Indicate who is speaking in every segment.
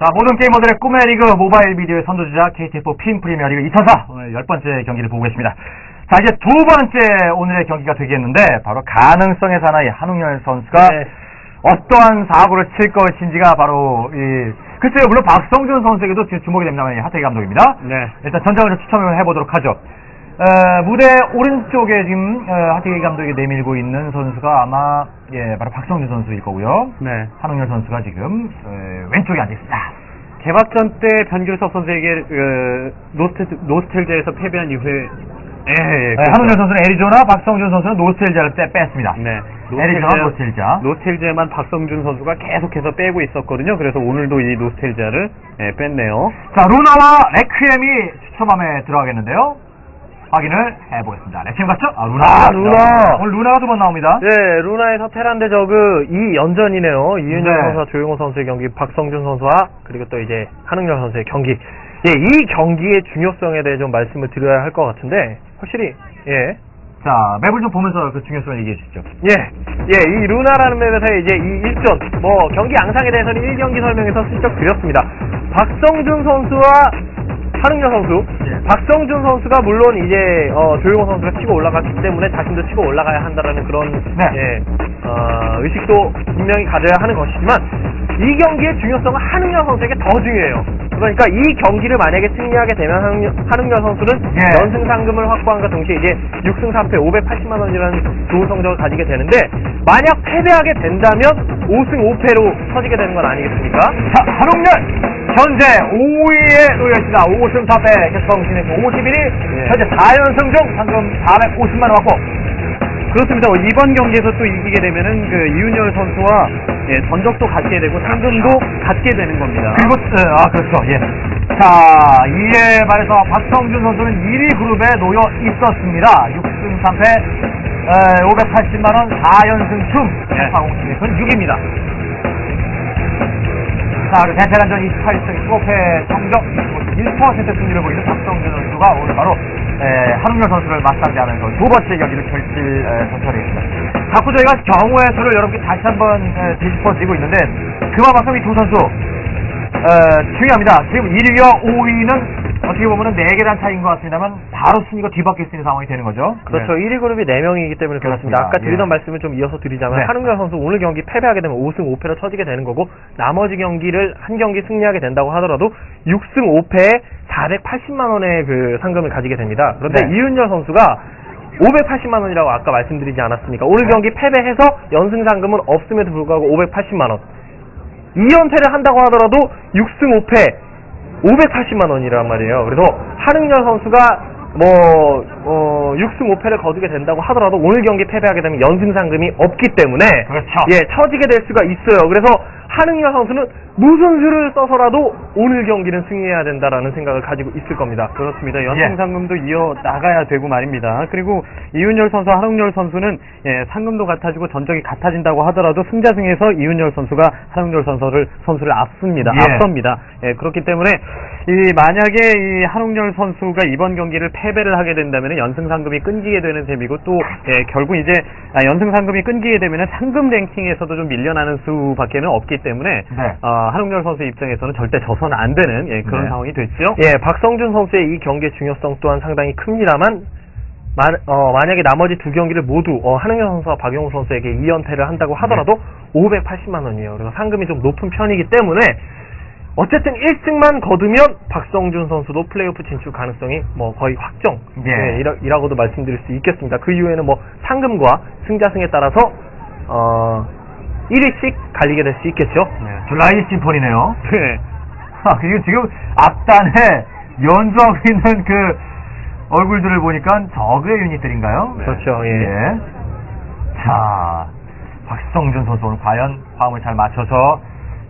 Speaker 1: 자, 모든 게이머들의 꿈의 리그 모바일 비디오의 선두주자 KT4 핀 프리미어리그 2004 오늘 열 번째 경기를 보고 계십니다. 자, 이제 두 번째 오늘의 경기가 되겠는데 바로 가능성의 사나이 한웅열 선수가
Speaker 2: 네.
Speaker 1: 어떠한 사고를 칠 것인지가 바로 이 글쎄요 물론 박성준 선수에게도 지금 주목이 됩니다만 이 하태기 감독입니다.
Speaker 2: 네.
Speaker 1: 일단 전장을 좀 추첨을 해보도록 하죠. 어, 무대 오른쪽에 지금 어, 하태기 감독이 내밀고 있는 선수가 아마 예 바로 박성준 선수일 거고요.
Speaker 2: 네.
Speaker 1: 한웅열 선수가 지금 어, 왼쪽에 앉아 있습니다.
Speaker 2: 개막전 때 변규석 선수에게 그 노스텔, 노스텔제에서 패배한 이후에 예, 예,
Speaker 1: 네, 한웅열 선수는 애리조나, 박성준 선수는 노스텔자를 빼, 뺐습니다.
Speaker 2: 네.
Speaker 1: 애리조나, 노스텔자.
Speaker 2: 노스텔제만 박성준 선수가 계속해서 빼고 있었거든요. 그래서 오늘도 이 노스텔제를 예, 뺐네요.
Speaker 1: 자, 루나와 레퀴엠이 추첨함에 들어가겠는데요. 확인을 해보겠습니다. 레퀴엠 같죠? 아, 루나.
Speaker 2: 아, 루나.
Speaker 1: 오늘 루나가 두 번 나옵니다.
Speaker 2: 네, 루나에서 테란 대 저그 이 연전이네요. 이윤열
Speaker 1: 네.
Speaker 2: 선수와 조용호 선수의 경기, 박성준 선수와 그리고 또 이제 한웅열 선수의 경기. 예, 이 경기의 중요성에 대해 좀 말씀을 드려야 할 것 같은데 확실히 예,
Speaker 1: 자, 맵을 좀 보면서 그 중요성을 얘기해 주시죠.
Speaker 2: 예, 예, 이 루나라는 맵에서 이제 이 일전, 뭐, 경기 양상에 대해서는 1경기 설명에서 슬쩍 드렸습니다. 박성준 선수와 한웅열 선수,
Speaker 1: 예.
Speaker 2: 박성준 선수가 물론 이제, 어, 조용호 선수가 치고 올라갔기 때문에 자신도 치고 올라가야 한다라는 그런,
Speaker 1: 네.
Speaker 2: 예, 어, 의식도 분명히 가져야 하는 것이지만, 이 경기의 중요성은 한웅열 선수에게 더 중요해요. 그러니까 이 경기를 만약에 승리하게 되면 한웅열 선수는
Speaker 1: 예.
Speaker 2: 연승 상금을 확보함과 동시에 이제 6승 3패 580만 원이라는 좋은 성적을 가지게 되는데 만약 패배하게 된다면 5승 5패로 터지게 되는 건 아니겠습니까?
Speaker 1: 자, 한웅열! 현재 5위에 놓여 있습니다. 5승 4패 계속 진행해서 51위.
Speaker 2: 예.
Speaker 1: 현재 4연승 중 상금 450만 원 받고.
Speaker 2: 그렇습니다. 이번 경기에서 또 이기게 되면은 그 이윤열 선수와 예, 전적도 갖게 되고 상금도 갖게 되는 겁니다.
Speaker 1: 그리고, 어, 아, 그렇죠. 예. 자, 이에 반해서 박성준 선수는 1위 그룹에 놓여 있었습니다. 6승 3패, 580만 원 4연승 중,
Speaker 2: 네.
Speaker 1: 파공팀에서는 6위입니다. 자, 그리고 대패란전 28승 15패 성적 1% 승리를 보이는 박성준 선수가 오늘 바로 에, 한웅열 선수를 맞상대하면서 두 번째 경기를 에, 선수하겠습니다. 자꾸 저희가 경우의 수를 여러분께 다시 한번 에, 뒤집어지고 있는데 그만큼 이 두 선수 어, 중요합니다. 지금 1위와 5위는 어떻게 보면 4계단 차이인 것 같습니다만 바로 순위가 뒤바뀔 수 있는 상황이 되는 거죠.
Speaker 2: 그렇죠. 1위 그룹이 4명이기 때문에 그렇습니다.
Speaker 1: 그렇습니다.
Speaker 2: 아까 드리던
Speaker 1: 예.
Speaker 2: 말씀을 좀 이어서 드리자면
Speaker 1: 네.
Speaker 2: 한웅열 선수 오늘 경기 패배하게 되면 5승 5패로 터지게 되는 거고 나머지 경기를 한 경기 승리하게 된다고 하더라도 6승 5패에 480만 원의 그 상금을 가지게 됩니다. 그런데
Speaker 1: 네.
Speaker 2: 이윤열 선수가 580만 원이라고 아까 말씀드리지 않았습니까? 오늘
Speaker 1: 네.
Speaker 2: 경기 패배해서 연승 상금은 없음에도 불구하고 580만 원. 2연패를 한다고 하더라도 6승 5패 580만 원이란 말이에요. 그래서 한흥열 선수가 뭐, 어, 6승 5패를 거두게 된다고 하더라도 오늘 경기 패배하게 되면 연승 상금이 없기 때문에
Speaker 1: 그렇죠.
Speaker 2: 예, 처지게 될 수가 있어요. 그래서 한흥열 선수는 무슨 수를 써서라도 오늘 경기는 승리해야 된다라는 생각을 가지고 있을 겁니다.
Speaker 3: 그렇습니다.
Speaker 1: 예.
Speaker 3: 연승 상금도 이어 나가야 되고 말입니다. 그리고 이윤열 선수, 한웅열 선수는 예, 상금도 같아지고 전적이 같아진다고 하더라도 승자승에서 이윤열 선수가 한웅열 선수를 선수를 앞섭니다.
Speaker 1: 예.
Speaker 3: 앞섭니다. 예, 그렇기 때문에 이 만약에 이 한웅열 선수가 이번 경기를 패배를 하게 된다면 연승 상금이 끊기게 되는 셈이고 또 예, 결국 이제 아, 연승 상금이 끊기게 되면 상금 랭킹에서도 좀 밀려나는 수밖에는 없기 때문에
Speaker 1: 네.
Speaker 3: 어, 한웅열 선수 입장에서는 절대 져서는 안 되는 예, 그런
Speaker 1: 네.
Speaker 3: 상황이 됐죠.
Speaker 2: 예, 박성준 선수의 이 경기의 중요성 또한 상당히 큽니다만 만, 어, 만약에 나머지 두 경기를 모두 어, 한흥현 선수와 박용호 선수에게 2연패를 한다고 하더라도 580만 원이에요. 그래서 상금이 좀 높은 편이기 때문에 어쨌든 1승만 거두면 박성준 선수도 플레이오프 진출 가능성이 뭐 거의 확정
Speaker 1: 예.
Speaker 2: 이라, 이라고도 말씀드릴 수 있겠습니다. 그 이후에는 뭐 상금과 승자승에 따라서 어, 1위씩 갈리게 될 수 있겠죠.
Speaker 1: 네, 줄라이 심포니네요.
Speaker 3: 네.
Speaker 1: 아, 그리고 지금 앞단에 연주하고 있는 그 얼굴들을 보니까 저그의 유닛들인가요?
Speaker 3: 네.
Speaker 2: 그렇죠. 예.
Speaker 1: 자, 박성준 선수 오늘 과연 화음을 잘 맞춰서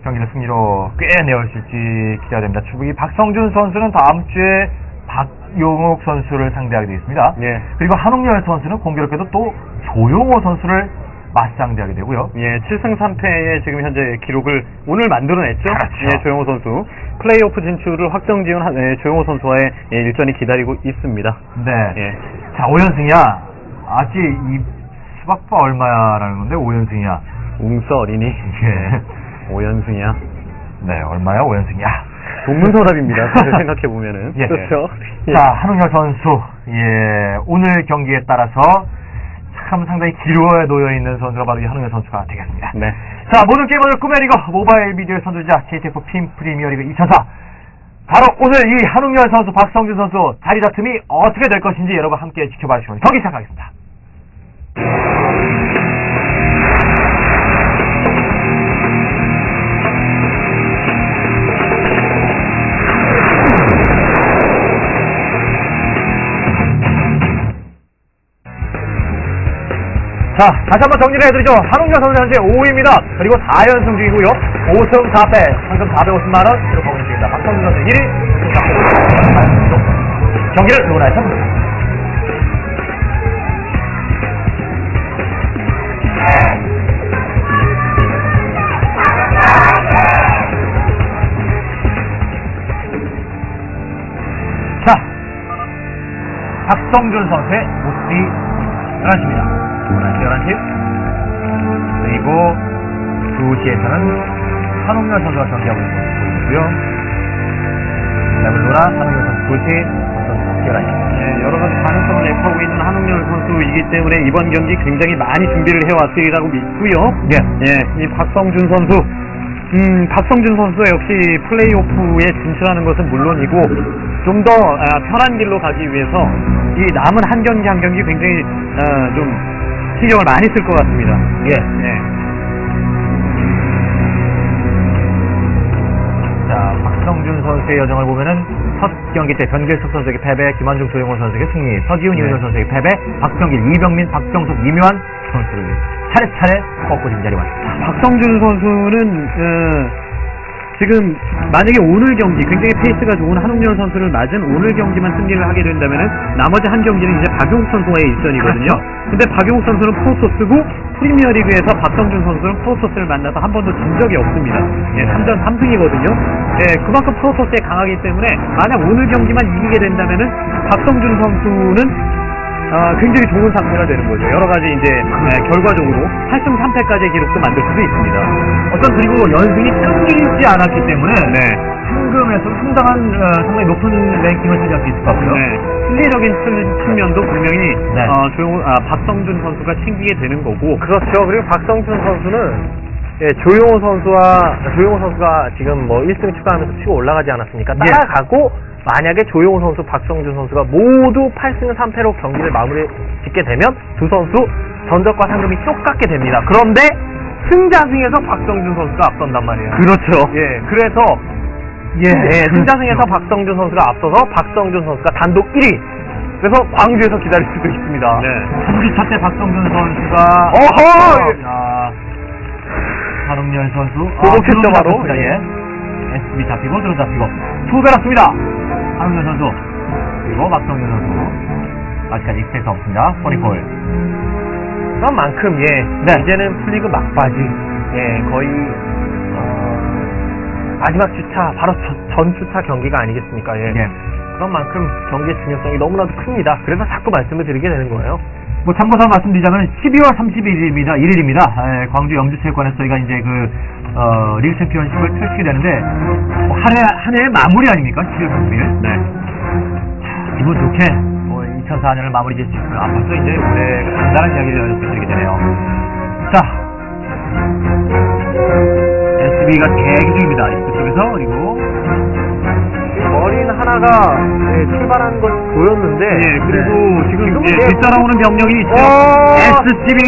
Speaker 1: 경기를 승리로 꽤 내어줄지 기대가 됩니다. 추국이 박성준 선수는 다음 주에 박용욱 선수를 상대하게 되어 있습니다.
Speaker 3: 예.
Speaker 1: 그리고 한웅열 선수는 공교롭게도 또 조용호 선수를 맞상대하게 되고요.
Speaker 3: 예, 7승 3패의 지금 현재 기록을 오늘 만들어냈죠.
Speaker 1: 그렇죠.
Speaker 3: 예, 조용호 선수. 플레이오프 진출을 확정 지은 한- 예, 조용호 선수와의 예, 일전이 기다리고 있습니다.
Speaker 1: 네.
Speaker 3: 예.
Speaker 1: 자, 5연승이야. 아직 이 수박바 얼마야라는 건데 5연승이야.
Speaker 3: 웅서 어린이.
Speaker 1: 예.
Speaker 3: 5연승이야.
Speaker 1: 네, 얼마야? 5연승이야.
Speaker 3: 동문서답입니다. 사실 생각해 보면은.
Speaker 1: 예.
Speaker 2: 그렇죠. 예.
Speaker 1: 자, 한웅열 선수, 예, 오늘 경기에 따라서 참 상당히 기로에 놓여 있는 선수가 바로 이 한웅열 선수가 되겠습니다.
Speaker 3: 네.
Speaker 1: 자, 모든 게임을 꾸며리고 모바일 비디오 선두자 KTF 핀 프리미어리그 2004. 바로 오늘 이 한웅열 선수, 박성준 선수 자리 다툼이 어떻게 될 것인지 여러분 함께 지켜봐 주시면 경기 시작하겠습니다. 자, 다시 한번 정리를 해드리죠. 한웅열 선수 현재 5위입니다. 그리고 4연승 중이고요. 5승 4패, 상금 450만원, 그리고 범인 중입니다. 박성준 선수 1위, 경기를 니다 자, 박성준 선수의 모습이 11시입니다. 11시, 11시. 그리고 2시에서는 한웅열 선수가 경기하고 보이고요. 레블로나 한웅열 선수 2시, 박성준 선수 11시.
Speaker 3: 예, 여러 가지 가능성을 내포하고 있는 한웅열 선수이기 때문에 이번 경기 굉장히 많이 준비를 해왔으리라고 믿고요.
Speaker 1: 예.
Speaker 3: 예, 이 박성준 선수, 음, 박성준 선수 역시 플레이오프에 진출하는 것은 물론이고 좀더 아, 편한 길로 가기 위해서 이 남은 한 경기 한 경기 굉장히 어, 좀 신경을 많이 쓸 것 같습니다.
Speaker 1: 예.
Speaker 3: 예.
Speaker 1: 자, 박성준 선수의 여정을 보면은 첫 경기 때 변길석 선수에게 패배, 김한중, 조영호 선수에게 승리, 서기훈,
Speaker 3: 네.
Speaker 1: 이훈현 선수에게 패배, 박병길, 이병민, 박정석, 이묘한 선수를 차례차례 꺾고 지금 자리에 왔습니다.
Speaker 3: 박성준 선수는 어, 지금 만약에 오늘 경기 굉장히 페이스가 좋은 한웅열 선수를 맞은 오늘 경기만 승리를 하게 된다면은 나머지 한 경기는 이제 박용욱 선수와의 일전이거든요.
Speaker 1: 그렇죠.
Speaker 3: 근데 박용욱 선수는 프로토스고 프리미어리그에서 박성준 선수는 프로토스를 만나서 한 번도 진 적이 없습니다. 예, 3전 3승이거든요. 예, 그만큼 프로토스에 강하기 때문에 만약 오늘 경기만 이기게 된다면은 박성준 선수는 아, 굉장히 좋은 상태가 되는 거죠. 여러 가지 이제 예, 결과적으로 8승 3패까지의 기록도 만들 수도 있습니다.
Speaker 1: 어떤 그리고 연승이 끊기지 않았기 때문에
Speaker 3: 네.
Speaker 1: 상금에서 상당한 어, 상당히 높은 랭킹을 차지할 수 있을 것 같고요.
Speaker 3: 네. 승리적인 측- 측면도 분명히
Speaker 1: 네.
Speaker 3: 어, 조용, 아, 박성준 선수가 챙기게 되는 거고
Speaker 2: 그렇죠. 그리고 박성준 선수는 예, 조용호 선수와 조용호 선수가 지금 뭐 1승 추가하면서 치고 올라가지 않았습니까?
Speaker 1: 예.
Speaker 2: 따라가고 만약에 조용호 선수, 박성준 선수가 모두 8승 3패로 경기를 마무리 짓게 되면 두 선수 전적과 상금이 똑같게 됩니다. 그런데 승자승에서 박성준 선수가 앞선단 말이에요.
Speaker 3: 그렇죠.
Speaker 2: 예, 그래서
Speaker 1: 예,
Speaker 2: 예, 승자승에서 박성준 선수가 앞서서 박성준 선수가 단독 1위. 그래서 광주에서 기다릴 수도 있습니다.
Speaker 3: 네.
Speaker 1: 3주차 때 박성준 선수가
Speaker 2: 어허!
Speaker 1: 자, 한웅열 선수
Speaker 2: 보복했죠,
Speaker 1: 들어오면
Speaker 2: 바로.
Speaker 1: 잡혔습니다. 예. SB 잡히고 들어 잡히고 투배랐습니다. 한웅열 선수 그리고 박성준 선수 아직까지 익스에서 없습니다. 포니콜
Speaker 2: 그런 만큼 예
Speaker 1: 네.
Speaker 2: 이제는 풀리그 막바지 예 거의 어, 마지막 주차 바로 저- 전 주차 경기가 아니겠습니까 예.
Speaker 1: 예.
Speaker 2: 그런 만큼 경기의 중요성이 너무나도 큽니다 그래서 자꾸 말씀을 드리게 되는 거예요
Speaker 1: 뭐 참고서 말씀드리자면 12월 31일입니다. 1일입니다. 광주 영주체육관에서 저희가 이제 그 어, 리그 챔피언십을 펼치게 되는데 뭐 한해 한 해의 마무리 아닙니까? 12월 31일.
Speaker 3: 네.
Speaker 1: 기분 좋게 뭐 2004년을 마무리 짓고 앞으로 이제 올해 간단한 이야기를 드리게 되네요. 자, SB가 대기 중입니다. 이쪽 쪽에서 그리고
Speaker 2: 머린 하나가 예, 출발하는 걸 보였는데
Speaker 3: 예, 그리고 지금
Speaker 2: 지금은
Speaker 3: 예,
Speaker 2: 예,
Speaker 3: 뒤따라오는 병력이 있죠.
Speaker 2: 어!
Speaker 3: SCB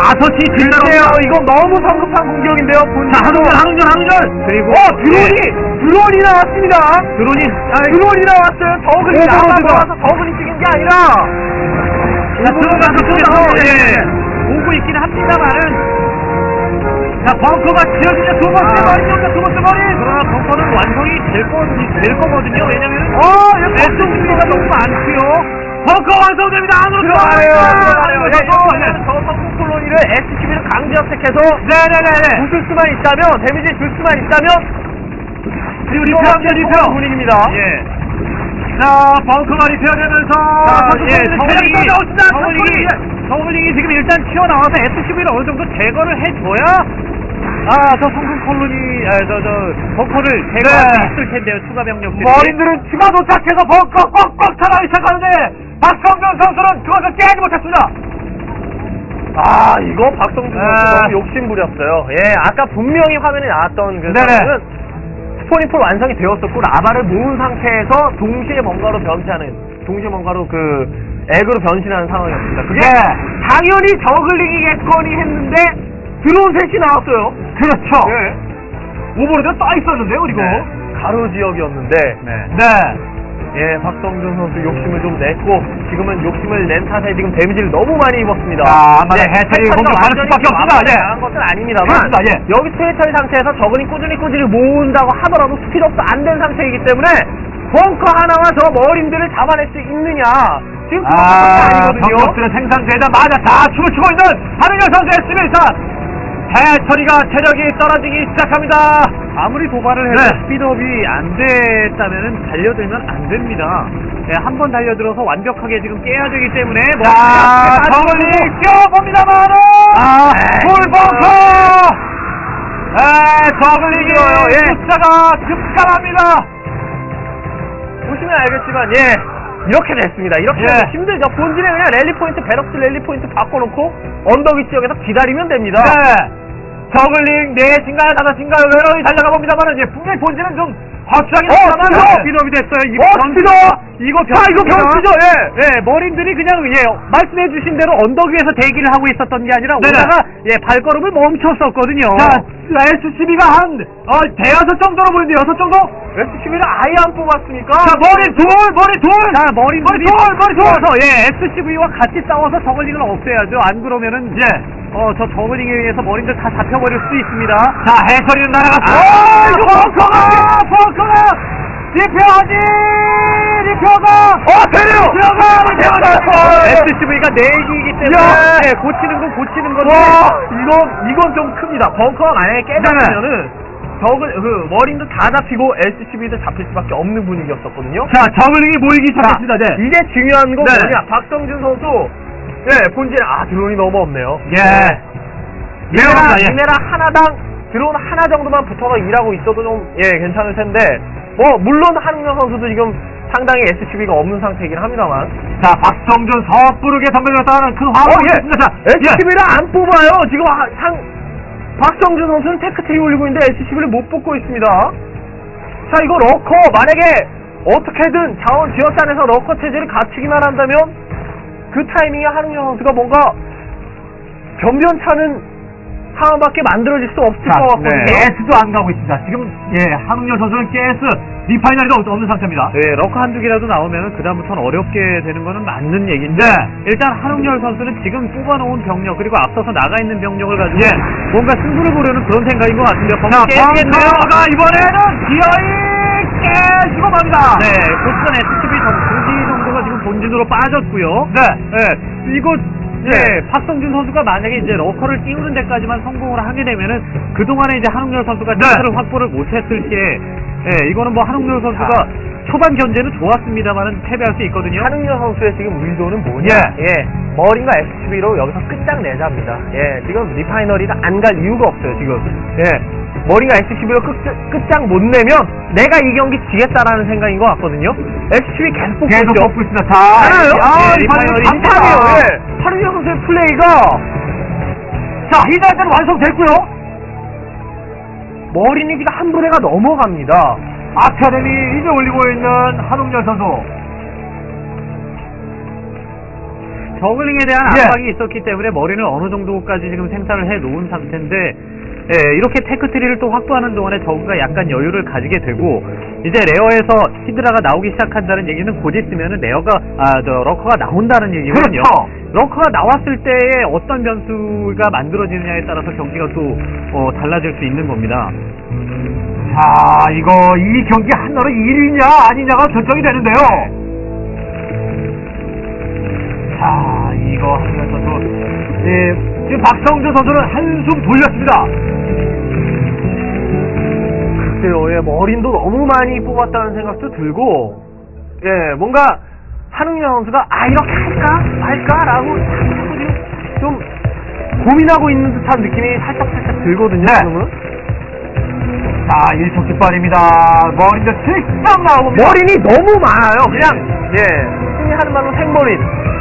Speaker 3: 다섯이
Speaker 2: 글쎄요
Speaker 3: 뒤따라옵니다.
Speaker 2: 이거 너무 성급한 공격인데요
Speaker 3: 자, 한웅절, 한웅절, 한웅절! 그리고
Speaker 2: 어 드론이
Speaker 3: 예,
Speaker 2: 드론이 나왔습니다
Speaker 3: 드론이
Speaker 2: 아, 드론이 나왔어요 나와
Speaker 3: 들어가.
Speaker 2: 나와서 저글이 찍은 게 아니라
Speaker 3: 자, 들어가서 쪽에서 예, 오고 있긴 합니다만은 자, 벙커가 지어지자 두 번째 머리입니다. 두 번째 머리. 그러나 벙커는 완성이 될, 거, 될 거거든요. 왜냐면
Speaker 2: 어 여기
Speaker 3: SCB가 너무 많고요. 벙커 완성됩니다. 안으로
Speaker 2: 들어가요
Speaker 3: 들어가요. 예,
Speaker 2: 예,
Speaker 3: 예.
Speaker 2: 저 성공 콜로니를 SCB를 강제 압색해서
Speaker 3: 네네네네.
Speaker 2: 웃을 수만 있다면 데미지 줄 수만 있다면
Speaker 3: 그리고
Speaker 2: 이거
Speaker 3: 리페어입니다. 리페어.
Speaker 2: 분위기입니다
Speaker 3: 예. 자, 벙커가 리페어되면서
Speaker 2: 자,
Speaker 3: 예,
Speaker 2: 나옵니다.
Speaker 3: 저글링이 저글링이 지금 일단 튀어나와서 SCV를 어느 정도 제거를 해줘야 아, 저 성큰 콜론이, 아, 저, 저, 벙커를 제거할
Speaker 1: 네.
Speaker 3: 수 있을 텐데요, 추가 병력들이.
Speaker 1: 머린들은 추가 도착해서 벙커 꽉꽉 차가기 시작하는데 박성준 선수는 그것을 깨지 못했습니다.
Speaker 2: 아, 이거 박성준
Speaker 1: 아.
Speaker 2: 선수 너무 욕심 부렸어요. 예, 아까 분명히 화면에 나왔던 그
Speaker 1: 네네.
Speaker 2: 상황은 스포니폴 완성이 되었었고 라바를 모은 상태에서 동시에 뭔가로 변태하는, 동시에 뭔가로 그 액으로 변신하는 상황이었습니다. 그게
Speaker 1: 네.
Speaker 2: 당연히 저글링이겠거니 했는데 드론 셋이 나왔어요.
Speaker 1: 그렇죠.
Speaker 2: 예.
Speaker 1: 오버로드 떠 있었는데요, 그리고.
Speaker 2: 네. 가로 지역이었는데
Speaker 3: 네.
Speaker 1: 네.
Speaker 2: 예, 박성준 선수 욕심을 좀 냈고 지금은 욕심을 낸 탓에 지금 데미지를 너무 많이 입었습니다.
Speaker 1: 자, 아마 해처리
Speaker 2: 해처리가
Speaker 1: 공격 받을
Speaker 2: 완전히
Speaker 1: 수밖에 없습니다. 예.
Speaker 2: 나간 것은 아닙니다만
Speaker 1: 그렇습니다. 예.
Speaker 2: 여기 스테이터의 상태에서 저근이 꾸준히 꾸준히 모은다고 하더라도 스피드업도 안 된 상태이기 때문에 벙커 하나와 저 머린들을 잡아낼 수 있느냐 지금 그런
Speaker 1: 아,
Speaker 2: 게 아니거든요.
Speaker 1: 병력들은 생산되자마자 다 춤을 추고 있는 한은열 선수의 스밀사 해처리가 체력이 떨어지기 시작합니다.
Speaker 3: 아무리 도발을 해도
Speaker 1: 네.
Speaker 3: 스피드업이 안 됐다면 달려들면 안 됩니다. 네, 한번 달려들어서 완벽하게 지금 깨야 되기 때문에 뭐
Speaker 1: 자,
Speaker 3: 빠지고
Speaker 1: 뛰어봅니다만은
Speaker 2: 아,
Speaker 1: 풀벙커 에, 저글링이
Speaker 2: 힘들어요, 예.
Speaker 1: 숫자가 급감합니다.
Speaker 2: 보시면 알겠지만 예 이렇게 됐습니다. 이렇게
Speaker 1: 예.
Speaker 2: 힘들죠. 본진에 그냥 랠리 포인트 베럭스 랠리 포인트 바꿔놓고 언덕 위 지역에서 기다리면 됩니다.
Speaker 1: 네. 저글링 넷인가요, 다섯인가요, 여러 개 달려가 봅니다만은 예, 분명히 본질은 좀 확실하게
Speaker 2: 어,
Speaker 1: 나타나면
Speaker 2: 스피드!
Speaker 3: 스피드업이 됐어요. 이거
Speaker 2: 어,
Speaker 3: 변수-
Speaker 2: 스피드!
Speaker 3: 이거
Speaker 2: 자, 이거 변수죠, 예.
Speaker 3: 예, 머린들이 그냥 예 말씀해 주신 대로 언덕 위에서 대기를 하고 있었던 게 아니라
Speaker 1: 네네.
Speaker 3: 오다가 예 발걸음을 멈췄었거든요.
Speaker 1: 자, SCB가 한, 어, 대여섯 정도로 보이는데, 여섯 정도?
Speaker 2: SCB를 아예 안 뽑았으니까
Speaker 1: 자, 머리 둘, 머리 둘!
Speaker 3: 자, 머린들이
Speaker 1: 머리 둘, 머리 둘!
Speaker 3: 싸워서 예 SCV와 같이 싸워서 저글링을 없애야죠. 안 그러면은
Speaker 1: 예.
Speaker 3: 어 저 저글링에 의해서 머린들 다 잡혀버릴 수 있습니다.
Speaker 1: 자, 해처리는 날아갔어.
Speaker 3: 아,
Speaker 1: 이거 벙커가! 벙커가! 리표하지! 리표가!
Speaker 2: 어 되네요.
Speaker 1: 들어가! 리표가!
Speaker 3: SCV가 4기이기 때문에
Speaker 2: 야!
Speaker 3: 예, 고치는 건 고치는 건데
Speaker 2: 와 이건 이건 좀 큽니다. 벙커가 만약에 깨졌으면은 적을 그 머린도 다 잡히고 SCB도 잡힐 수밖에 없는 분위기였었거든요.
Speaker 1: 자, 저글링이 모이기
Speaker 2: 자,
Speaker 1: 시작했습니다. 네.
Speaker 2: 이제 중요한 건
Speaker 1: 네.
Speaker 2: 뭐냐? 박성준 선수 예 본진에 아 드론이 너무 없네요.
Speaker 1: 예.
Speaker 2: 미네라,
Speaker 1: 미네라, 예.
Speaker 2: 미네라 하나당 드론 하나 정도만 붙어서 일하고 있어도 좀, 예, 괜찮을 텐데, 뭐, 물론 한웅현 선수도 지금 상당히 SCB가 없는 상태이긴 합니다만.
Speaker 1: 자, 박성준 섣부르게 덤벼들었다는 큰 화가
Speaker 2: 어, 예.
Speaker 1: 있습니다. 자,
Speaker 2: SCB를 안 뽑아요! 지금 하- 상, 박성준 선수는 테크트리 올리고 있는데 SCB를 못 뽑고 있습니다. 자, 이거 러커, 만약에 어떻게든 자원 지어산에서 러커 체제를 갖추기만 한다면, 그 타이밍에 한웅현 선수가 뭔가 변변찮은 상황밖에 만들어질 수 없을
Speaker 1: 자,
Speaker 2: 것 같거든요.
Speaker 1: 가스도 안 가고 있습니다. 지금, 예, 한웅열 선수는 가스, 리파이너리도 없- 없는 상태입니다.
Speaker 3: 네, 러커 한두 개라도 나오면 그다음부터는 어렵게 되는 거는 맞는 얘기인데
Speaker 1: 네.
Speaker 3: 일단 한웅열 선수는 지금 뽑아놓은 병력 그리고 앞서서 나가 있는 병력을 가지고
Speaker 1: 예.
Speaker 3: 뭔가 승부를 보려는 그런 생각인 것 같은데요.
Speaker 1: 자. 벙커가 이번에는 기어이 깨시고 맙니다.
Speaker 3: 네, 고스턴 SCB 두기 정도가 지금 본진으로 빠졌고요.
Speaker 1: 네.
Speaker 3: 네, 이거 예, 박성준 선수가 만약에 이제 러커를 띄우는 데까지만 성공을 하게 되면은 그동안에 이제 한웅열 선수가
Speaker 1: 네.
Speaker 3: 차를 확보를 못했을 시에 예, 이거는 뭐 한웅열 선수가 초반 견제는 좋았습니다만은 패배할 수 있거든요.
Speaker 2: 한웅현 선수의 지금 의도는 뭐냐?
Speaker 1: 예.
Speaker 2: 예. 머리가 SCB로 여기서 끝장내자입니다. 예. 지금 리파이너리가 안 갈 이유가 없어요, 지금. 예. 머리가 SCB로 끝, 끝장 못 내면 내가 이 경기 지겠다라는 생각인 것 같거든요. SCB 계속 뽑고
Speaker 1: 계속
Speaker 2: 있죠.
Speaker 1: 뽑고 있습니다. 자,
Speaker 2: 알아요?
Speaker 1: 아,
Speaker 3: 예,
Speaker 1: 리파이너리
Speaker 2: 반판이에요.
Speaker 1: 진 짜.
Speaker 2: 예. 한웅현 선수의 플레이가
Speaker 1: 자, 히드라이트는 완성됐고요.
Speaker 2: 머리니기가 한 분해가 넘어갑니다.
Speaker 1: 아카데미 이제 올리고 있는 한웅열 선수.
Speaker 3: 저글링에 대한
Speaker 1: 예.
Speaker 3: 압박이 있었기 때문에 머리는 어느 정도까지 지금 생산을 해 놓은 상태인데 예, 이렇게 테크트리를 또 확보하는 동안에 저그가 약간 여유를 가지게 되고 이제 레어에서 히드라가 나오기 시작한다는 얘기는 곧 있으면은 레어가 아 저 러커가 나온다는 얘기거든요.
Speaker 1: 그렇죠.
Speaker 3: 러커가 나왔을 때에 어떤 변수가 만들어지느냐에 따라서 경기가 또 어, 달라질 수 있는 겁니다.
Speaker 1: 자, 이거 이 경기 한너로 1위냐 아니냐가 결정이 되는데요. 자, 이거 선수. 예, 지금 박성준 선수는 한숨 돌렸습니다.
Speaker 2: 글쎄요, 예, 머린도 너무 많이 뽑았다는 생각도 들고, 예, 뭔가, 한웅현 선수가, 아, 이렇게 할까? 말까? 라고 자꾸 지금 좀 고민하고 있는 듯한 느낌이 살짝 살짝 들거든요,
Speaker 1: 네.
Speaker 2: 지금은.
Speaker 1: 자, 일촉즉발입니다. 머리도 직접 나오고
Speaker 2: 머린이 너무 많아요. 그냥, 예. 흔히 하는 말로 생머린.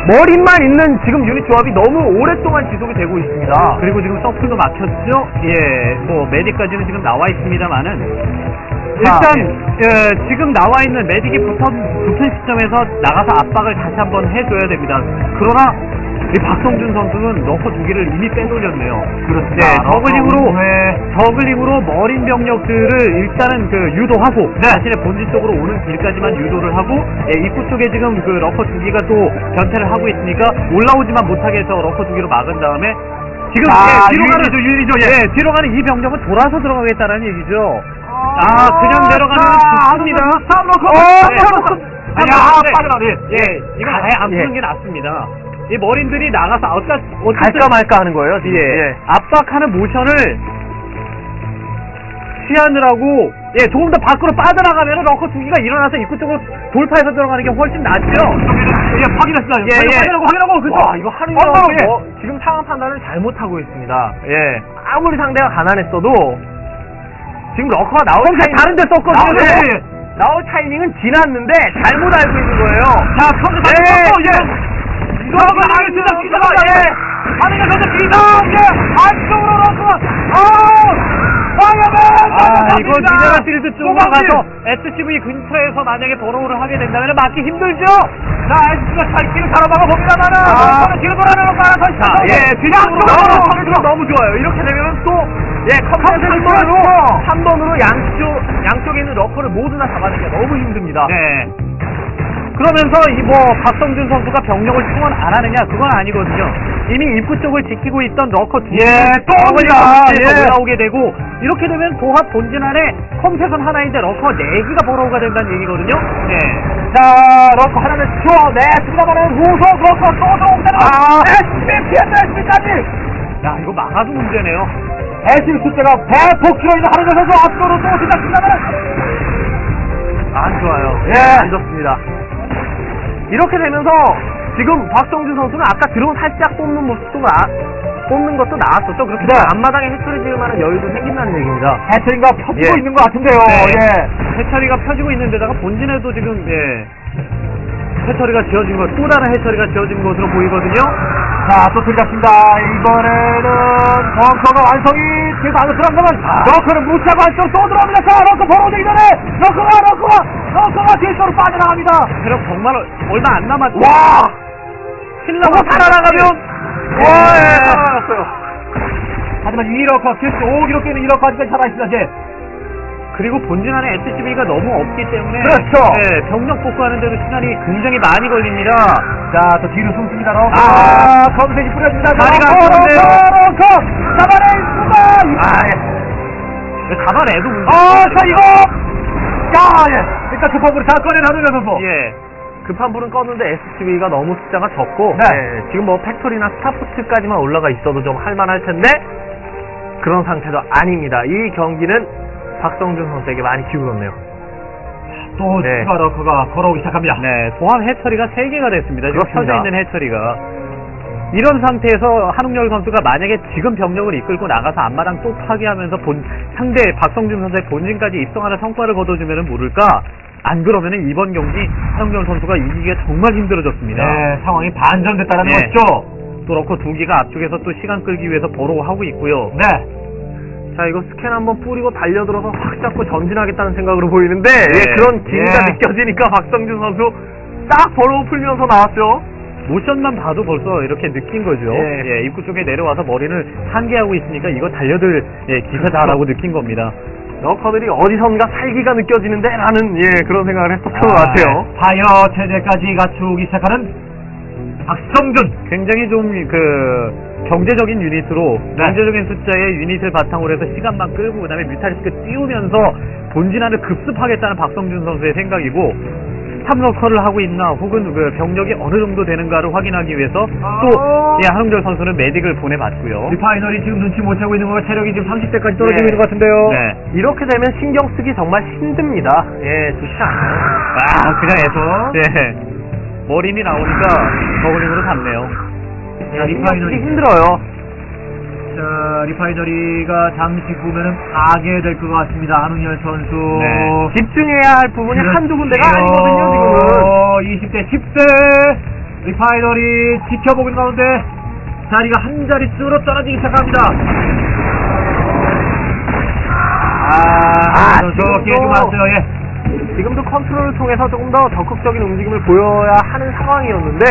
Speaker 2: 머린만 있는 지금 유닛 조합이 너무 오랫동안 지속이 되고 있습니다.
Speaker 3: 그리고 지금 서플도 막혔죠. 예, 뭐 메딕까지는 지금 나와 있습니다만은 일단
Speaker 2: 자,
Speaker 3: 예, 지금 나와 있는 메딕이 붙은, 붙은 시점에서 나가서 압박을 다시 한번 해줘야 됩니다. 그러나 이 박성준 선수는 러커 두 개를 이미 빼돌렸네요.
Speaker 1: 그렇습니다.
Speaker 3: 네, 저글링으로
Speaker 1: 네.
Speaker 3: 저글링으로 머린 병력들을 일단은 그 유도하고
Speaker 1: 네.
Speaker 3: 자신의 본진 쪽으로 오는 길까지만 유도를 하고 예, 입구 쪽에 지금 그 러커 두 개가 또 견제를 하고 있으니까 올라오지만 못하게 해서 러커 두 개로 막은 다음에 지금
Speaker 1: 자,
Speaker 3: 예, 뒤로 가는
Speaker 1: 유리죠, 유리죠, 예.
Speaker 3: 예, 뒤로 가는 이 병력은 돌아서 들어가겠다는 얘기죠. 아, 그냥 내려가면 죽습니다.
Speaker 1: 쌈 넣고,
Speaker 3: 어,
Speaker 1: 쌈
Speaker 3: 네.
Speaker 1: 넣고. 아니,
Speaker 3: 아,
Speaker 1: 아,
Speaker 3: 네.
Speaker 1: 빠져나오네.
Speaker 3: 예, 이거 아예 안 푸는 게 낫습니다. 이 머린들이 나가서 어까
Speaker 2: 갈까 말까 하는 거예요, 지금.
Speaker 3: 예, 압박하는 모션을 취하느라고 예 조금 더 밖으로 빠져나가면 러커 두 개가 일어나서 입구 쪽으로 돌파해서 들어가는 게 훨씬 낫죠.
Speaker 1: 예, 확인했습니다.
Speaker 3: 예, 예.
Speaker 1: 확인하고, 확인하고, 그죠?
Speaker 2: 와, 이거 하루
Speaker 1: 어,
Speaker 2: 종일
Speaker 1: 예.
Speaker 2: 뭐, 지금 상황 판단을 잘못하고 있습니다. 예. 아무리 상대가 가난했어도, 지금 러커가 나올 타이밍.
Speaker 3: 다른 데 썼거든요.
Speaker 2: 나올,
Speaker 3: 예.
Speaker 2: 예. 나올 타이밍은 지났는데, 잘못 알고 있는 거예요.
Speaker 1: 자, 카운트 다
Speaker 2: 예.
Speaker 1: 쳤 고, 예. 기사가, 기사. 안쪽으로 넣고! 방향은!
Speaker 3: 아 이거 미네랄 필드 쪽으로 가서 SCV 근처에서 만약에 버로우를 하게 된다면 막기 힘들죠.
Speaker 1: 자, 에스가 잘 길을 가로막아 봅니다만은,
Speaker 2: 아.
Speaker 1: 뒤로 돌아내는 거 하나 더
Speaker 2: 자,
Speaker 1: 있어서,
Speaker 2: 예, 뒤쪽으로 너무, 너무, 좋아요. 이렇게 되면 또, 예, 컴퓨터
Speaker 1: 컴퓨터
Speaker 2: 3번으로. 3번으로 양쪽, 양쪽에 있는 러커를 모두 다 잡아내기가 너무 힘듭니다.
Speaker 3: 네. 그러면서 이 뭐 박성준 선수가 병력을 충원 안 하느냐 그건 아니거든요. 이미 입구 쪽을 지키고 있던 러커 두
Speaker 1: 예, 또 옵니다. 예.
Speaker 3: 올라오게 되고 이렇게 되면 도합 본진 안에 컴패선 하나인데 러커 네 개가 벌어오가 된다는 얘기거든요. 네.
Speaker 1: 자, 러커 하나는 치워냈습니다만은 후속 러커 또 들어옵니다.
Speaker 2: 아.
Speaker 1: SB, PSSB까지!
Speaker 3: 야 이거 막아도 문제네요.
Speaker 1: SB 숫자가 100%로 있는 하루가 선수 앞으로 또 시작합니다만은,
Speaker 2: 안 좋아요.
Speaker 1: 예.
Speaker 2: 안 좋습니다. 이렇게 되면서 지금 박성준 선수는 아까 드론 살짝 뽑는 모습도 나, 뽑는 것도 나왔었죠. 그렇게
Speaker 1: 네.
Speaker 2: 앞마당에 해처리 지을 만한 여유도 생긴다는 얘기입니다.
Speaker 1: 해처리가 펴지고
Speaker 2: 예.
Speaker 1: 있는 것 같은데요.
Speaker 3: 네.
Speaker 1: 예.
Speaker 3: 해처리가 펴지고 있는 데다가 본진에도 지금 예. 해처리가 지어진 것, 또 다른 해처리가 지어진 것으로 보이거든요.
Speaker 1: 자, 또 들어갔습니다. 이번에는 벙커가 완성이 뒤에서 안으로 들어간 거면 러커는 무차고 안쪽으로 또 들어옵니다. 자, 러커 벌어오기 전에 러커가, 러커가, 러커가 뒤쪽으로 빠져나갑니다.
Speaker 3: 체력 정말 얼마 안 남았죠.
Speaker 1: 와! 저거 살아나가면
Speaker 2: 와, 예, 살아났어요.
Speaker 1: 하지만 이 러커, 길수 5기록되는 이 러커 아직까지 살아있습니다. 이제.
Speaker 3: 그리고 본진 안에 SCV가 너무 없기 때문에
Speaker 1: 그렇죠.
Speaker 3: 네, 병력 복구하는 데도 시간이 굉장히 많이 걸립니다.
Speaker 1: 자, 또 뒤로 숨습니다. 러커.
Speaker 3: 아,
Speaker 1: 검색이 뿌려집니다.
Speaker 3: 다리가 아픈데요.
Speaker 1: 러커, 러커! 잡아냈습니다! 아, 예.
Speaker 3: 문제.
Speaker 1: 아, 자, 이거! 야, 예. 일단 급한 불을 다 하늘가 선수.
Speaker 2: 예. 급한 불은 껐는데 SCV가 너무 숫자가 적고
Speaker 1: 네.
Speaker 2: 예, 지금 뭐 팩토리나 스타포트까지만 올라가 있어도 좀 할만할 텐데 그런 상태도 아닙니다. 이 경기는 박성준 선수에게 많이 기울었네요.
Speaker 1: 또
Speaker 2: 네.
Speaker 1: 추가 러커가 걸어오기 시작합니다.
Speaker 3: 네, 도합 해처리가 3개가 됐습니다. 지금
Speaker 2: 그렇습니다.
Speaker 3: 펴져 있는 해처리가. 이런 상태에서 한웅열 선수가 만약에 지금 병력을 이끌고 나가서 앞마당 또 파괴하면서 본, 상대 박성준 선수의 본진까지 입성하는 성과를 거둬주면 모를까? 안 그러면은 이번 경기 한웅열 선수가 이기기가 정말 힘들어졌습니다.
Speaker 1: 네, 상황이 반전됐다는
Speaker 3: 네.
Speaker 1: 것이죠.
Speaker 3: 또 넣고 두 개가 앞쪽에서 또 시간 끌기 위해서 버로우 하고 있고요.
Speaker 1: 네.
Speaker 2: 자 이거 스캔 한번 뿌리고 달려들어서 확 잡고 전진하겠다는 생각으로 보이는데
Speaker 3: 예.
Speaker 2: 예, 그런 기미가
Speaker 1: 예.
Speaker 2: 느껴지니까 박성준 선수 딱 벌어 풀면서 나왔죠.
Speaker 3: 모션만 봐도 벌써 이렇게 느낀 거죠.
Speaker 2: 예.
Speaker 3: 예, 입구 쪽에 내려와서 머리를 상기하고 있으니까 이거 달려들 예, 기사다라고 느낀 겁니다.
Speaker 2: 러커들이 어디선가 살기가 느껴지는데 라는 예 그런 생각을 했었던 것 같아요.
Speaker 1: 파이어 체제까지 갖추기 시작하는 박성준.
Speaker 3: 굉장히 좀그 경제적인 유닛으로
Speaker 1: 네.
Speaker 3: 경제적인 숫자의 유닛을 바탕으로 해서 시간만 끌고 그다음에 뮤탈리스크 띄우면서 본진화를 급습하겠다는 박성준 선수의 생각이고 3러커를 하고 있나 혹은 그 병력이 어느 정도 되는가를 확인하기 위해서
Speaker 1: 아.
Speaker 3: 또 예, 한웅절 선수는 메딕을 보내봤고요.
Speaker 1: 리파이널이 지금 눈치 못 채고 있는 거고 체력이 지금 30대까지 떨어지고
Speaker 2: 예.
Speaker 1: 있는 것 같은데요.
Speaker 3: 네.
Speaker 2: 이렇게 되면 신경 쓰기 정말 힘듭니다. 예, 좋지 않아요.
Speaker 3: 아, 그냥 해서 예. 머린이 나오니까 저글링으로 잡네요.
Speaker 2: 예, 신경 쓰기
Speaker 1: 리파이널이.
Speaker 2: 힘들어요.
Speaker 1: 자, 리파이너리가 잠시 후면은 파괴될 것 같습니다. 한웅열 선수.
Speaker 3: 네.
Speaker 2: 집중해야 할 부분이. 한두 군데가 아니거든요, 지금은.
Speaker 1: 20대 10대 리파이너리 지켜보고 있는 가운데 자리가 한 자릿수로 떨어지기 시작합니다. 아,
Speaker 2: 아,
Speaker 1: 선수
Speaker 2: 지금도-
Speaker 1: 기회 좀 왔어요. 예.
Speaker 2: 지금도 컨트롤을 통해서 조금 더 적극적인 움직임을 보여야 하는 상황이었는데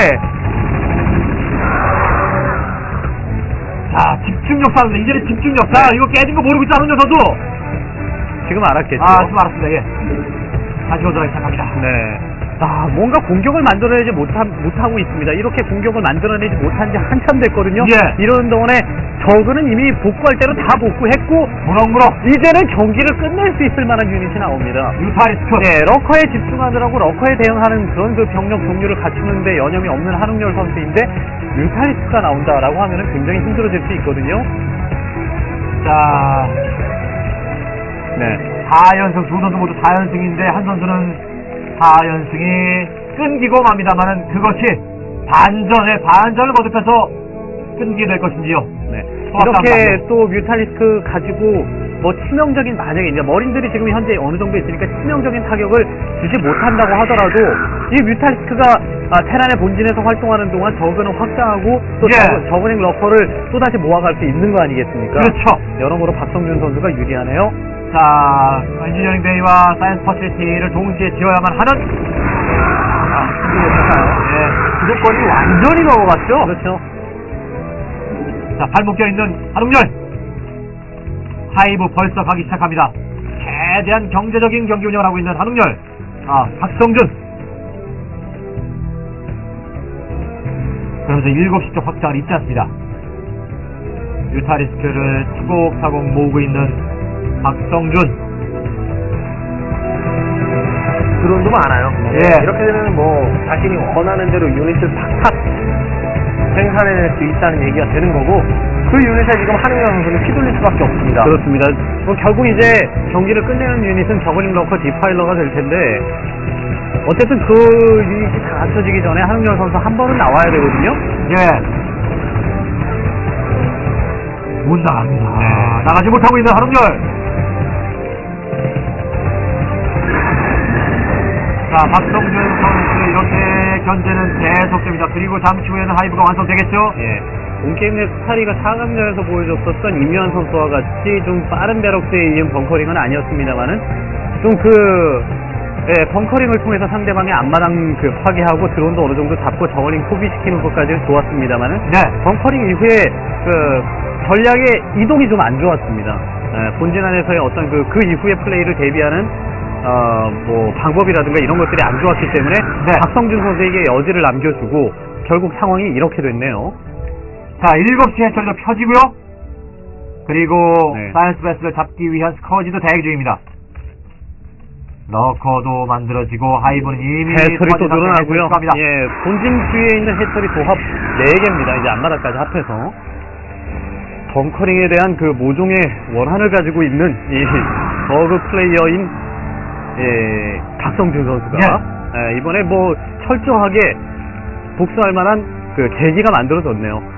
Speaker 1: 자, 집중력 싸움입니다. 이제는 집중력. 자, 이거 깨진 거 모르고 있지 한웅열 선수.
Speaker 3: 지금 알았겠죠.
Speaker 1: 아, 지금 알았습니다. 예. 다시 오도록 시작합니다.
Speaker 3: 네. 아, 뭔가 공격을 만들어내지 못하, 못하고 있습니다. 이렇게 공격을 만들어내지 못한 지 한참 됐거든요.
Speaker 1: 예.
Speaker 3: 이런 동안에 저그는 이미 복구할 대로 다 복구했고,
Speaker 1: 무럭무럭
Speaker 3: 이제는 경기를 끝낼 수 있을 만한 유닛이 나옵니다.
Speaker 1: 유타리스크.
Speaker 3: 네, 러커에 집중하느라고 러커에 대응하는 그런 그 병력 종류를 갖추는데 여념이 없는 한웅열 선수인데, 뮤탈리스크가 나온다라고 하면 굉장히 힘들어질 수 있거든요.
Speaker 1: 자,
Speaker 3: 네.
Speaker 1: 4연승, 두 선수 모두 4연승인데, 한 선수는 4연승이 끊기고 맙니다만은 그것이 반전의 반전을 거듭해서 끊기게 될 것인지요.
Speaker 3: 네. 이렇게. 또 뮤탈리스크 가지고 뭐 치명적인 만약에 이제 머린들이 지금 현재 어느 정도 있으니까 치명적인 타격을 주지 못한다고 하더라도 이 뮤탈리스크가 아, 테란의 본진에서 활동하는 동안 저그는 확장하고 또
Speaker 1: 예.
Speaker 3: 저그, 저그닝 러커를 또 다시 모아갈 수 있는 거 아니겠습니까?
Speaker 1: 그렇죠.
Speaker 3: 여러모로 박성준 선수가 유리하네요.
Speaker 1: 자, 엔지니어링 베이와 사이언스 퍼실리티를 동시에 지어야만 하는,
Speaker 3: 아,
Speaker 1: 예,
Speaker 2: 주도권이 완전히 넘어갔죠.
Speaker 3: 그렇죠.
Speaker 1: 자, 발목 껴 있는 한웅열. 하이브 벌써 가기 시작합니다. 최대한 경제적인 경기 운영을 하고 있는 한웅열. 아, 박성준. 그러면서 7시 쪽 확장을 잊지 않습니다. 유타 리스크를 차곡차곡 모으고 있는 박성준.
Speaker 2: 드론도 많아요.
Speaker 1: 예.
Speaker 2: 이렇게 되면 뭐 자신이 원하는 대로 유닛을 팍팍 생산해낼 수 있다는 얘기가 되는 거고 그 유닛에 지금 한웅현 선수는 휘둘릴 수밖에 없습니다.
Speaker 3: 그렇습니다. 뭐 결국 이제 경기를 끝내는 유닛은 저글링 러커 디파일러가 될 텐데 어쨌든 그 유닛이 다 갖춰지기 전에 한웅열 선수 한 번은 나와야 되거든요.
Speaker 1: 예. 못 나갑니다.
Speaker 3: 네.
Speaker 1: 나가지 못하고 있는 한웅열. 자, 박성준 선수 이렇게 견제는 계속됩니다. 그리고 잠시 후에는 하이브가 완성되겠죠?
Speaker 3: 예. 온게임 내 스타리가 4강전에서 보여줬었던 임요한 선수와 같이 좀 빠른 베럭스에 이은 벙커링은 아니었습니다만은 좀그 예, 벙커링을 통해서 상대방의 앞마당 그 파괴하고 드론도 어느 정도 잡고 저글링 포비시키는 것까지는 좋았습니다만은
Speaker 1: 네.
Speaker 3: 벙커링 이후에 그 전략의 이동이 좀 안 좋았습니다. 예, 본진 안에서의 어떤 그, 그 이후의 플레이를 대비하는 어, 뭐 방법이라든가 이런 것들이 안 좋았기 때문에
Speaker 1: 네.
Speaker 3: 박성준 선수에게 여지를 남겨주고 결국 상황이 이렇게 됐네요.
Speaker 1: 자, 7시 해처리도 펴지고요. 그리고
Speaker 3: 네.
Speaker 1: 사이언스 베스를 잡기 위한 스커지도 대기 중입니다. 러커도 만들어지고 하이브는 이미
Speaker 3: 해철이 또 늘어나고요. 예, 본진 뒤에 있는 해철이 도합 4개입니다. 이제 앞마당까지 합해서. 벙커링에 대한 그 모종의 원한을 가지고 있는 이 버그 플레이어인 예, 박성준 선수가 예, 이번에 뭐 철저하게 복수할 만한 그 계기가 만들어졌네요.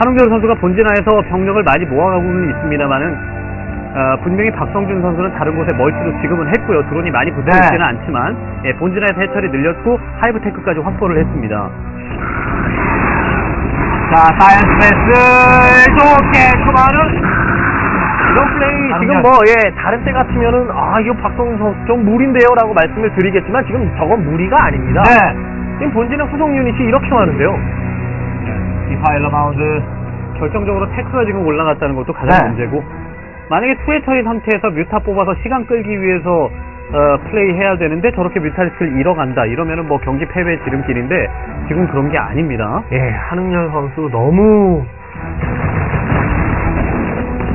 Speaker 3: 한웅철 선수가 본진화에서 병력을 많이 모아가고는 있습니다만은 어, 분명히 박성준 선수는 다른 곳에 멀티도 지금은 했고요. 드론이 많이 붙어
Speaker 1: 네.
Speaker 3: 있지는 않지만 예, 본진화에서 해철이 늘렸고 하이브테크까지 확보를 했습니다.
Speaker 1: 자, 사이언스 베스 좋게 초반은
Speaker 2: 이런 플레이 지금
Speaker 1: 면.
Speaker 2: 뭐예 다른 때 같으면은 아 이거 박성준 선수 좀 무리인데요라고 말씀을 드리겠지만 지금 저건 무리가 아닙니다.
Speaker 1: 네.
Speaker 2: 지금 본진의 후속 유닛이 이렇게 많은데요.
Speaker 1: 디파일러 마운드
Speaker 3: 결정적으로 테크가 지금 올라갔다는 것도 가장
Speaker 1: 네.
Speaker 3: 문제고 만약에 처린 상태에서 뮤타 뽑아서 시간 끌기 위해서 어, 플레이 해야 되는데 저렇게 뮤탈리스크를 잃어간다 이러면은 뭐 경기 패배 지름길인데 지금 그런 게 아닙니다.
Speaker 2: 예, 한웅현 선수 너무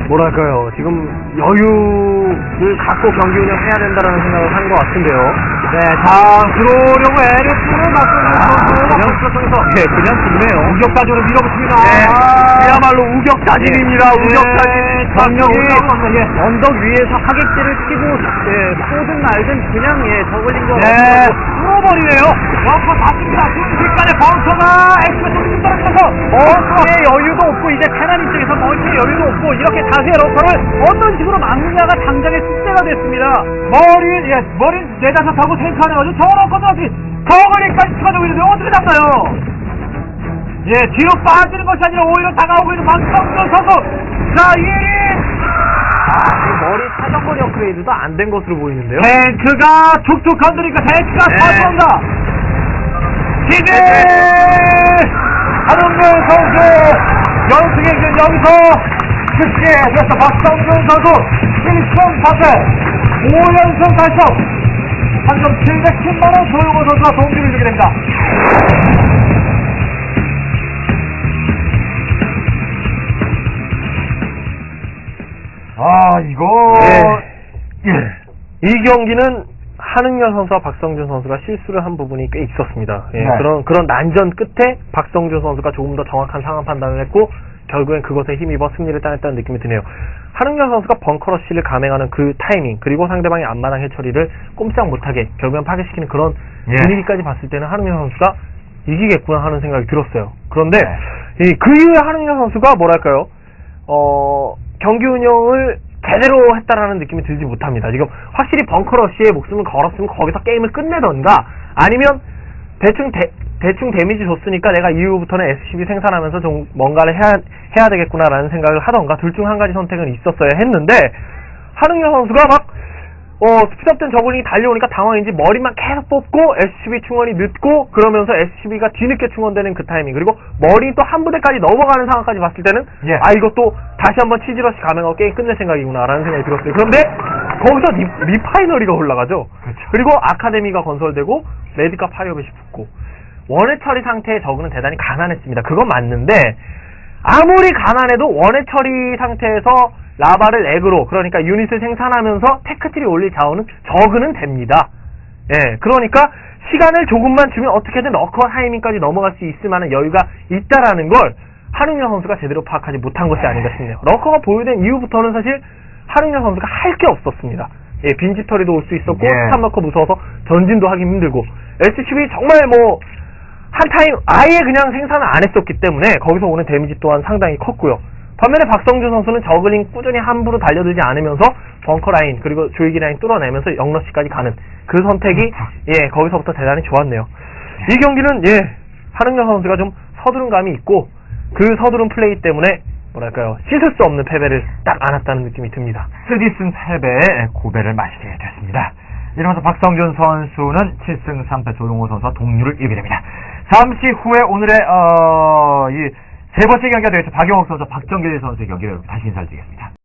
Speaker 2: 뭐랄까요 지금 여유를 갖고 경기 운영해야 된다는 생각을 한 것 같은데요.
Speaker 1: 네, 자, 들어오려고 애를 쓰는 박성준 선수
Speaker 3: 그냥-
Speaker 1: 선수에서
Speaker 3: 예, 그냥 좋네요.
Speaker 1: 우격다지로 밀어붙습니다.
Speaker 2: 네,
Speaker 1: 아,
Speaker 2: 그야말로 우격자진입니다.
Speaker 1: 네.
Speaker 2: 우격자진.
Speaker 3: 병력이
Speaker 1: 올라오고 예.
Speaker 3: 언덕 위에서 하객지를 치고 예, 쏘든 말든 그냥 예, 저글링과
Speaker 1: 네.
Speaker 3: 뚫어버리네요.
Speaker 1: 러커 닿습니다. 순식간에 바운서가 엑스프레스 떨어져서
Speaker 3: 어, 예, 여유도 없고 이제 테란 입장에서 뭐 멀티의 여유도 없고 이렇게 자세의 러커를 어떤 식으로 막느냐가 당장의 숙제가 됐습니다.
Speaker 1: 머리, 예, 머리 네다섯 하고 탱크 안에 가지고 저런 것도 없이 저거리까지 추가되고 있는데 어떻게 잡나요? 예, 뒤로 빠지는 것이 아니라 오히려 다가오고 있는 박성준 선수. 자, 이리
Speaker 2: 머리 사정거리 업그레이드도 안 된 것으로 보이는데요.
Speaker 1: 탱크가 툭툭 건드리니까 탱크가
Speaker 3: 네.
Speaker 1: 터져온다. 지지! 한웅명 선수 연승의 길 여기서 쉽게 됐어. 박성준 선수 1승 4패 5연승 달성. 상금 710만원 조용호 선수가 동기를 주게 됩니다. 아, 이거.
Speaker 2: 예. 이 경기는 한응열 선수와 박성준 선수가 실수를 한 부분이 꽤 있었습니다. 예,
Speaker 1: 네.
Speaker 2: 그런 그런 난전 끝에 박성준 선수가 조금 더 정확한 상황 판단을 했고 결국엔 그것에 힘입어 승리를 따냈다는 느낌이 드네요. 한응열 선수가 벙커러쉬를 감행하는 그 타이밍 그리고 상대방의 앞마당 해처리를 꼼짝 못하게 결국엔 파괴시키는 그런
Speaker 1: 예.
Speaker 2: 분위기까지 봤을 때는 한응열 선수가 이기겠구나 하는 생각이 들었어요. 그런데
Speaker 1: 네.
Speaker 2: 이그 이후에 한응열 선수가 뭐랄까요? 어, 경기 운영을 제대로 했다라는 느낌이 들지 못합니다. 지금 확실히 벙커러쉬에 목숨을 걸었으면 거기서 게임을 끝내던가 아니면 대충 대, 대충 데미지 줬으니까 내가 이후부터는 SCB 생산하면서 좀 뭔가를 해야, 해야 되겠구나라는 생각을 하던가 둘 중 한 가지 선택은 있었어야 했는데 한응현 선수가 막 어, 스피드업된 저글링이 달려오니까 당황인지 머리만 계속 뽑고 SCB 충원이 늦고 그러면서 SCB가 뒤늦게 충원되는 그 타이밍 그리고 머리 또 한 부대까지 넘어가는 상황까지 봤을 때는
Speaker 1: 예.
Speaker 2: 아 이것도 다시 한번 치즈러시 가능하고 게임 끝낼 생각이구나라는 생각이 들었어요. 그런데 거기서 리, 리파이너리가 올라가죠. 그리고 아카데미가 건설되고 레드카 파이어벳이 붙고 원해 처리 상태의 저그는 대단히 가난했습니다. 그건 맞는데 아무리 가난해도 원해 처리 상태에서 라바를 액으로 그러니까 유닛을 생산하면서 테크트리 올릴 자원은 저그는 됩니다. 예, 그러니까 시간을 조금만 주면 어떻게든 러커 타이밍까지 넘어갈 수 있을 만한 여유가 있다라는 걸 하릉현 선수가 제대로 파악하지 못한 것이 아닌가 싶네요. 러커가 보유된 이후부터는 사실 하릉현 선수가 할 게 없었습니다. 예, 빈지터리도 올 수 있었고
Speaker 1: 예.
Speaker 2: 스탑 넣고 무서워서 전진도 하기 힘들고 SCB 정말 뭐 한 타임 아예 그냥 생산을 안 했었기 때문에 거기서 오는 데미지 또한 상당히 컸고요. 반면에 박성준 선수는 저글링 꾸준히 함부로 달려들지 않으면서 벙커 라인 그리고 조이기 라인 뚫어내면서 영러시까지 가는 그 선택이 예 거기서부터 대단히 좋았네요. 이 경기는 예 하릉현 선수가 좀 서두른 감이 있고 그 서두른 플레이 때문에 뭐랄까요 씻을 수 없는 패배를 딱 안았다는 느낌이 듭니다.
Speaker 1: 쓰디쓴 패배에 고배를 마시게 됐습니다. 이러면서 박성준 선수는 7승 3패 조용호 선수와 동률을 이루게 됩니다. 잠시 후에 오늘의 어, 이 세 번째 경기가 되겠죠. 박영욱 선수, 박정길 선수의 경기를 다시 인사를 드리겠습니다.